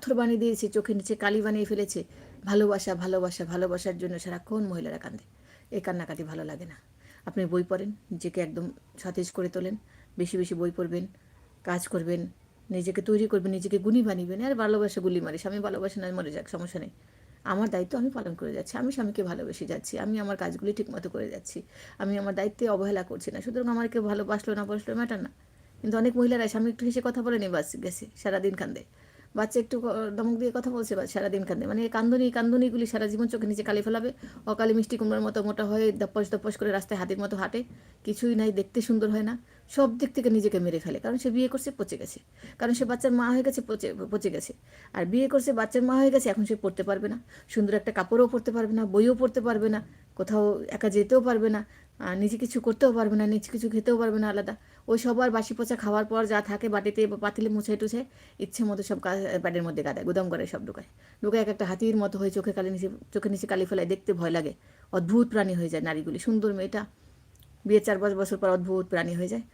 পাথর বানিয়ে দিয়েছে, চোখের নিচে কালি বানিয়ে ফেলেছে। ভালোবাসা ভালোবাসা, ভালোবাসার জন্য সারাক্ষণ মহিলারা কান্দে এই কান্নাকাটি ভালো লাগে না। আপনি বই পড়েন, নিজেকে একদম সতেজ করে তোলেন, বেশি বেশি বই পড়বেন, কাজ করবেন, নিজেকে তৈরি করবেন, নিজেকে গুণী বানিবেন, আর ভালোবাসা গুলি মারি। স্বামী ভালোবাসা না, মরে যাক, সমস্যা নেই। আমার দায়িত্ব আমি পালন করে যাচ্ছি, আমি স্বামীকে ভালোবেসে যাচ্ছি, আমি আমার কাজগুলি ঠিকমতো করে যাচ্ছি, আমি আমার দায়িত্বে অবহেলা করছি না। সুতরাং আমার কেউ ভালোবাসলো না, বসল ম্যাটার না। কিন্তু অনেক মহিলারা স্বামী একটু হেসে কথা বলেনি, বাস গেছে, সারাদিন কান্দে। বাচ্চা একটু ক- ধমক দিয়ে কথা বলছে বাস সারাদিন কান্দে মানে কান্দনি কান্দনিগুলি সারা জীবন চোখে নিচে কালি ফেলাবে। অকালে মিষ্টি কুমড়ার মতো মোটা হয়ে দপ্পস দপ্পস করে রাস্তায় হাতির মতো হাঁটে। কিছুই নাই, দেখতে সুন্দর হয় না। সব দিক থেকে নিজেকে মেরে ফেলে। কারণ সে বিয়ে করছে, পচে গেছে। কারণ সে বাচ্চার মা হয়ে গেছে, পচে পচে গেছে। আর বিয়ে করছে, বাচ্চার মা হয়ে গেছে, এখন সে পড়তে পারবে না। সুন্দর একটা কাপড়ও পরতে পারবে না, বইও পড়তে পারবে না। কোথাও একা যেতেও পারবে না। নিজে কিছু করতেও পারবে না, নিজে কিছু খেতেও পারবে না আলাদা। ওই সবার বাসি পচা খাওয়ার পর যা থাকে বাটিতে বা পাতিলে মুছে টুছে, ইচ্ছে মতো সব প্যাডের মধ্যে গাদায় গুদাম করে সব ঢুকায়। ঢুকায় এক একটা হাতির মতো হয়ে চোখে কালি নিচে চোখের নিচে কালি ফেলায়, দেখতে ভয় লাগে। অদ্ভুত প্রাণী হয়ে যায় নারীগুলি। সুন্দর মেয়েটা বিয়ে চার পাঁচ বছর পর অদ্ভুত প্রাণী হয়ে যায়।